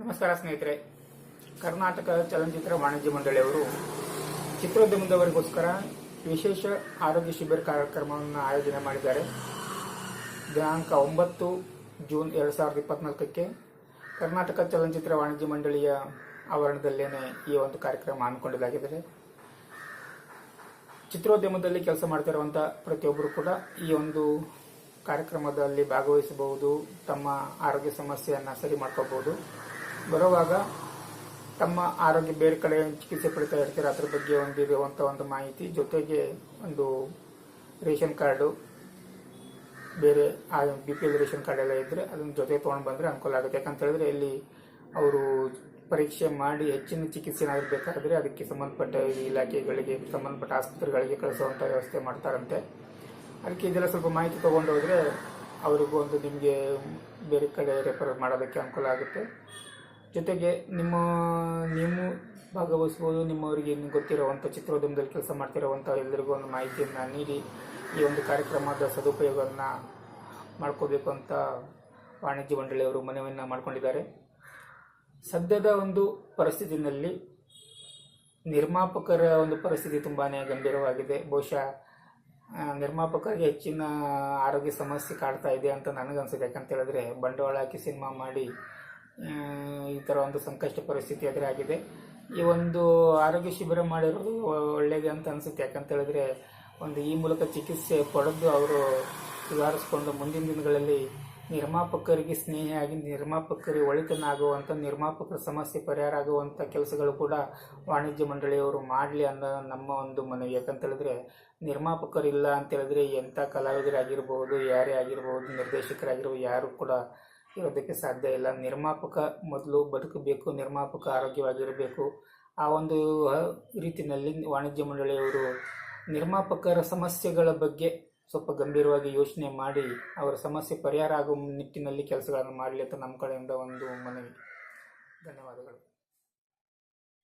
ನಮಸ್ಕಾರ ಸ್ನೇಹಿತರೆ. ಕರ್ನಾಟಕ ಚಲನಚಿತ್ರ ವಾಣಿಜ್ಯ ಮಂಡಳಿಯವರು ಚಿತ್ರೋದ್ಯಮದವರಿಗೋಸ್ಕರ ವಿಶೇಷ ಆರೋಗ್ಯ ಶಿಬಿರ ಕಾರ್ಯಕ್ರಮವನ್ನು ಆಯೋಜನೆ ಮಾಡಿದ್ದಾರೆ. ದಿನಾಂಕ ಒಂಬತ್ತು ಜೂನ್ ಎರಡು ಸಾವಿರದ ಇಪ್ಪತ್ನಾಲ್ಕಕ್ಕೆ ಕರ್ನಾಟಕ ಚಲನಚಿತ್ರ ವಾಣಿಜ್ಯ ಮಂಡಳಿಯ ಆವರಣದಲ್ಲೇನೆ ಈ ಒಂದು ಕಾರ್ಯಕ್ರಮ ಹಮ್ಮಿಕೊಂಡಿದ್ದಾಗಿದೆ. ಚಿತ್ರೋದ್ಯಮದಲ್ಲಿ ಕೆಲಸ ಮಾಡ್ತಿರುವಂಥ ಪ್ರತಿಯೊಬ್ಬರು ಕೂಡ ಈ ಒಂದು ಕಾರ್ಯಕ್ರಮದಲ್ಲಿ ಭಾಗವಹಿಸಬಹುದು, ತಮ್ಮ ಆರೋಗ್ಯ ಸಮಸ್ಯೆಯನ್ನು ಸರಿ ಮಾಡ್ಕೋಬಹುದು ಬರುವಾಗ ತಮ್ಮ ಆರೋಗ್ಯ ಬೇರೆ ಕಡೆ ಚಿಕಿತ್ಸೆ ಪಡಿತಾ ಇರ್ತಾರೆ, ಅದ್ರ ಬಗ್ಗೆ ಹೊಂದಿರುವಂಥ ಒಂದು ಮಾಹಿತಿ. ಜೊತೆಗೆ ಒಂದು ರೇಷನ್ ಕಾರ್ಡು, ಬೇರೆ B P L ration card ಎಲ್ಲ ಇದ್ರೆ ಅದನ್ನ ಜೊತೆ ತೊಗೊಂಡು ಬಂದರೆ ಅನುಕೂಲ ಆಗುತ್ತೆ. ಯಾಕಂತ ಹೇಳಿದ್ರೆ ಇಲ್ಲಿ ಅವರು ಪರೀಕ್ಷೆ ಮಾಡಿ ಹೆಚ್ಚಿನ ಚಿಕಿತ್ಸೆ ಏನಾದ್ರು ಬೇಕಾದ್ರೆ ಅದಕ್ಕೆ ಸಂಬಂಧಪಟ್ಟ ಇಲಾಖೆಗಳಿಗೆ, ಸಂಬಂಧಪಟ್ಟ ಆಸ್ಪತ್ರೆಗಳಿಗೆ ಕಳಿಸುವಂಥ ವ್ಯವಸ್ಥೆ ಮಾಡ್ತಾರಂತೆ. ಅದಕ್ಕೆ ಇದೆಲ್ಲ ಸ್ವಲ್ಪ ಮಾಹಿತಿ ತೊಗೊಂಡು ಅವರಿಗೂ ಒಂದು ನಿಮಗೆ ಬೇರೆ ಕಡೆ ರೆಫರ್ ಮಾಡೋದಕ್ಕೆ ಅನುಕೂಲ ಆಗುತ್ತೆ. ಜೊತೆಗೆ ನಿಮ್ಮ ನೀವು ಭಾಗವಹಿಸ್ಬೋದು ನಿಮ್ಮವರಿಗೆ ಗೊತ್ತಿರುವಂಥ ಚಿತ್ರೋದ್ಯಮದಲ್ಲಿ ಕೆಲಸ ಮಾಡ್ತಿರುವಂಥ ಎಲ್ಲರಿಗೂ ಒಂದು ಮಾಹಿತಿಯನ್ನು ನೀಡಿ, ಈ ಒಂದು ಕಾರ್ಯಕ್ರಮದ ಸದುಪಯೋಗವನ್ನು ಮಾಡ್ಕೋಬೇಕು ಅಂತ ವಾಣಿಜ್ಯ ಮಂಡಳಿಯವರು ಮನವಿಯನ್ನು ಮಾಡಿಕೊಂಡಿದ್ದಾರೆ. ಸದ್ಯದ ಒಂದು ಪರಿಸ್ಥಿತಿನಲ್ಲಿ ನಿರ್ಮಾಪಕರ ಒಂದು ಪರಿಸ್ಥಿತಿ ತುಂಬಾ ಗಂಭೀರವಾಗಿದೆ. ಬಹುಶಃ ನಿರ್ಮಾಪಕರಿಗೆ ಹೆಚ್ಚಿನ ಆರೋಗ್ಯ ಸಮಸ್ಯೆ ಕಾಡ್ತಾ ಇದೆ ಅಂತ ನನಗನ್ಸುತ್ತೆ. ಯಾಕಂತ ಹೇಳಿದ್ರೆ ಬಂಡವಾಳ ಹಾಕಿ ಸಿನಿಮಾ ಮಾಡಿ ಥರ ಒಂದು ಸಂಕಷ್ಟ ಪರಿಸ್ಥಿತಿ ಎದುರಾಗಿದೆ. ಈ ಒಂದು ಆರೋಗ್ಯ ಶಿಬಿರ ಮಾಡಿರೋದು ಒಳ್ಳೆಯದು ಅಂತ ಅನಿಸುತ್ತೆ. ಯಾಕಂತ ಹೇಳಿದ್ರೆ ಒಂದು ಈ ಮೂಲಕ ಚಿಕಿತ್ಸೆ ಪಡೆದು ಅವರು ಸುಧಾರಿಸ್ಕೊಂಡು ಮುಂದಿನ ದಿನಗಳಲ್ಲಿ ನಿರ್ಮಾಪಕರಿಗೆ ಸ್ನೇಹಿಯಾಗಿ, ನಿರ್ಮಾಪಕರಿಗೆ ಒಳಿತನ ಆಗುವಂಥ ನಿರ್ಮಾಪಕರ ಸಮಸ್ಯೆ ಪರಿಹಾರ ಆಗುವಂಥ ಕೆಲಸಗಳು ಕೂಡ ವಾಣಿಜ್ಯ ಮಂಡಳಿಯವರು ಮಾಡಲಿ ಅನ್ನೋ ನಮ್ಮ ಒಂದು ಮನವಿ. ಯಾಕಂತ ಹೇಳಿದ್ರೆ ನಿರ್ಮಾಪಕರಿಲ್ಲ ಅಂತ ಹೇಳಿದ್ರೆ ಎಂಥ ಕಲಾವಿದರಾಗಿರ್ಬೋದು, ಯಾರೇ ಆಗಿರ್ಬೋದು, ನಿರ್ದೇಶಕರಾಗಿರ್ಬೋದು, ಯಾರು ಕೂಡ ಇರೋದಕ್ಕೆ ಸಾಧ್ಯ ಇಲ್ಲ. ನಿರ್ಮಾಪಕ ಮೊದಲು ಬದುಕಬೇಕು, ನಿರ್ಮಾಪಕ ಆರೋಗ್ಯವಾಗಿರಬೇಕು. ಆ ಒಂದು ರೀತಿಯಲ್ಲಿ ವಾಣಿಜ್ಯ ಮಂಡಳಿಯವರು ನಿರ್ಮಾಪಕರ ಸಮಸ್ಯೆಗಳ ಬಗ್ಗೆ ಸ್ವಲ್ಪ ಗಂಭೀರವಾಗಿ ಯೋಚನೆ ಮಾಡಿ, ಅವರ ಸಮಸ್ಯೆ ಪರಿಹಾರ ಆಗುವ ನಿಟ್ಟಿನಲ್ಲಿ ಕೆಲಸಗಳನ್ನು ಮಾಡಲಿ ಅಂತ ನಮ್ಮ ಕಡೆಯಿಂದ ಒಂದು ಮನವಿ. ಧನ್ಯವಾದಗಳು.